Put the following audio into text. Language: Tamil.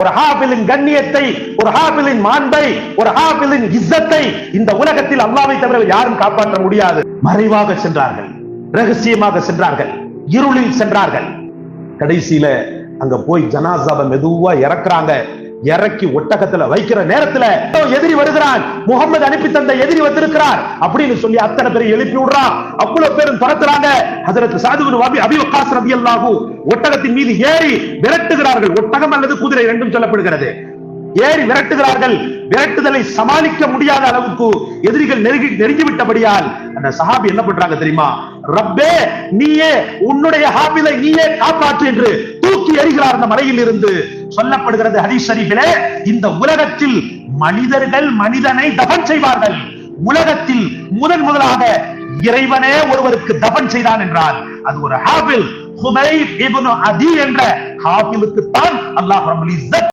ஒரு ஹாபிலின் கண்ணியத்தை ஒரு ஹாபிலின் மாண்பை ஒரு ஹாபிலின் இஸ்ஸத்தை இந்த உலகத்தில் அல்லாவை தவிர யாரும் காப்பாற்ற முடியாது. மறைவாக சென்றார்கள் ரகசியமாக சென்றார்கள் இருளில் சென்றார்கள். கடைசியில அங்க போய் ஜனாசாவை மெதுவா இறக்குறாங்க. இறக்கி ஒட்டகத்துல வைக்கிற நேரத்துல எதிரி வருகிறான். முகமது அனுப்பி தந்த எதிரி வந்திருக்கிறார். அப்படின்னு சொல்லி அத்தனை பேரை எழுப்பி விடுறான். அவ்வளவு பேரும் துரத்துறாங்க. அதற்கு சாதுவின் அபி அபிவகாஸ் வக்காஸ் ரபியல்லாஹு ஒட்டகத்தின் மீது ஏறி விரட்டுகிறார்கள். ஒட்டகம் அல்லது குதிரை ரெண்டும் சொல்லப்படுகிறது. ஏறி விரட்டுகிறார்கள். விரட்டுதலை சமாளிக்க முடியாத அளவுக்கு எதிரிகள் நெருங்கி நெருங்கி விட்டபடியால் அந்த சஹாபி என்ன பண்றாங்க தெரியுமா? ரப்பே நீயே உன்னுடைய ஹாபிலை நீயே காப்பாற்று என்று தூக்கி எறிகிறார் அந்த மலையில் இருந்து சொல்லப்படுகிறது ஹதீஸ் ஷரீஃபிலே இந்த உலகத்தில் மனிதர்கள் மனிதனை தபன் செய்வார்கள். உலகத்தில் முதன் முதலாக இறைவனே ஒருவருக்கு தபன் செய்தான் என்றார். அது ஒரு ஹாபில் ஹுமைர் இப்னு அதி என்ற ஹாபிலுக்கு தான் அல்லாஹ் ரபுல் இஸ்ஸத்